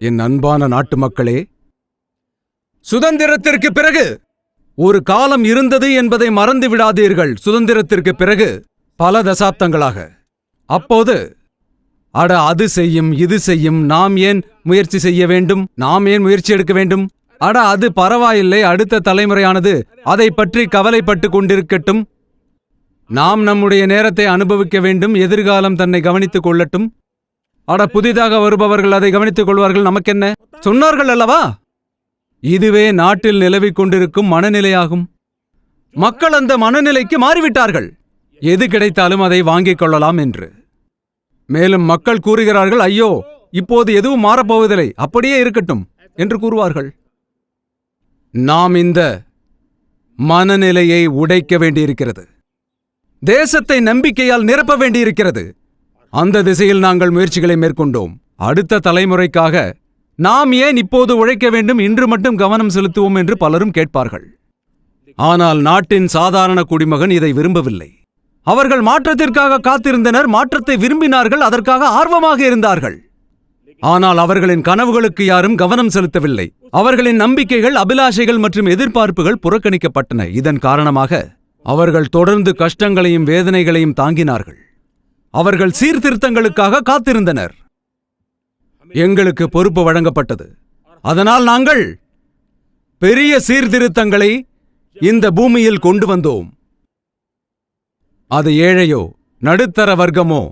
என் அன்பான நாட்டு மக்களே சுதந்திரத்திற்கு பிறகு ஒரு காலம் இருந்தது என்பதை மறந்து விடாதீர்கள். சுதந்திரத்திற்கு பிறகு பல தசாப்தங்களாக. அப்போது அட அது செய்யும் இது செய்யும் நாம் ஏன் முயற்சி செய்ய வேண்டும்? நாம் ஏன் முயற்சி எடுக்க வேண்டும்? அட அது பரவாயில்லை அடுத்த தலைமுறையானது அதை பற்றி கவலைப்பட்டு கொண்டிருக்கட்டும். நாம் நம்முடைய நேரத்தை அனுபவிக்க வேண்டும் எதிர்காலம் தன்னை கவனித்துக் கொள்ளட்டும். அட புதிதாக வருபவர்கள் அதை கவனித்துக் கொள்வார்கள். நமக்கென்ன? சொன்னார்கள் அல்லவா? இதுவே நாட்டில் நிலவிக் கொண்டிருக்கும் மனநிலையாகும். மக்கள் அந்த மனநிலைக்கு மாறிவிட்டார்கள். எது கிடைத்தாலும் அதை வாங்கிக் கொள்ளலாம் என்று. மேலும் மக்கள் கூறுகிறார்கள் ஐயோ இப்போது எதுவும் மாறப்போவதில்லை. அப்படியே இருக்கட்டும் என்று கூறுவார்கள். நாம் இந்த மனநிலையை உடைக்க வேண்டியிருக்கிறது. தேசத்தை நம்பிக்கையால் நிரப்ப வேண்டியிருக்கிறது. அந்த திசையில் நாங்கள் முயற்சிகளை மேற்கொண்டோம். அடுத்த தலைமுறைக்காக நாம் ஏன் இப்போது உழைக்க வேண்டும்? இன்று மட்டும் கவனம் செலுத்துவோம் என்று பலரும் கேட்பார்கள். ஆனால் நாட்டின் சாதாரண குடிமகன் இதை விரும்பவில்லை. அவர்கள் மாற்றத்திற்காக காத்திருந்தனர் மாற்றத்தை விரும்பினார்கள் அதற்காக ஆர்வமாக இருந்தார்கள். ஆனால் அவர்களின் கனவுகளுக்கு யாரும் கவனம் செலுத்தவில்லை. அவர்களின் நம்பிக்கைகள் அபிலாஷைகள் மற்றும் எதிர்பார்ப்புகள் புறக்கணிக்கப்பட்டன. இதன் காரணமாக அவர்கள் தொடர்ந்து கஷ்டங்களையும் வேதனைகளையும் தாங்கினார்கள். அவர்கள் சீர்திருத்தங்களுக்காக காத்திருந்தனர். எங்களுக்கு பொறுப்பு வழங்கப்பட்டது. அதனால் நாங்கள் பெரிய சீர்திருத்தங்களை இந்த பூமியில் கொண்டு வந்தோம். அது ஏழையோ நடுத்தர வர்க்கமோ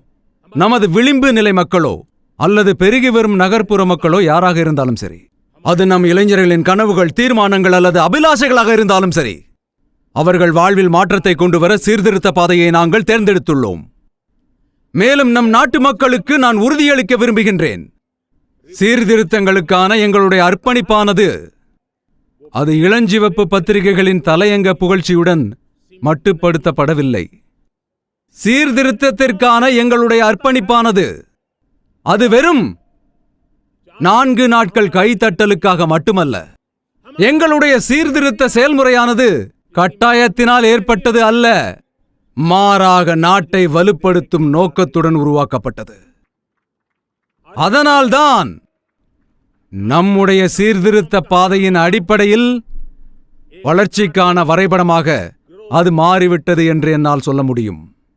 நமது விளிம்பு நிலை மக்களோ அல்லது பெருகி வரும் நகர்ப்புற மக்களோ யாராக இருந்தாலும் சரி அது நம் இளைஞர்களின் கனவுகள் தீர்மானங்கள் அல்லது அபிலாஷைகளாக இருந்தாலும் சரி அவர்கள் வாழ்வில் மாற்றத்தை கொண்டு வர சீர்திருத்த பாதையை நாங்கள் தேர்ந்தெடுத்துள்ளோம். மேலும் நம் நாட்டு மக்களுக்கு நான் உறுதியளிக்க விரும்புகின்றேன். சீர்திருத்தங்களுக்கான எங்களுடைய அர்ப்பணிப்பானது. அது இளஞ்சிவப்பு பத்திரிகைகளின் தலையங்க புகழ்ச்சியுடன் மட்டுப்படுத்தப்படவில்லை. சீர்திருத்தத்திற்கான எங்களுடைய அர்ப்பணிப்பானது. அது வெறும் நான்கு நாட்கள் கைத்தட்டலுக்காக மட்டுமல்ல. எங்களுடைய சீர்திருத்த செயல்முறையானது கட்டாயத்தினால் ஏற்பட்டது அல்ல. மாறாக நாட்டை வலுப்படுத்தும் நோக்கத்துடன் உருவாக்கப்பட்டது. அதனால்தான் நம்முடைய சீர்திருத்த பாதையின் அடிப்படையில் வளர்ச்சிக்கான வரைபடமாக அது மாறிவிட்டது என்று என்னால் சொல்ல முடியும்.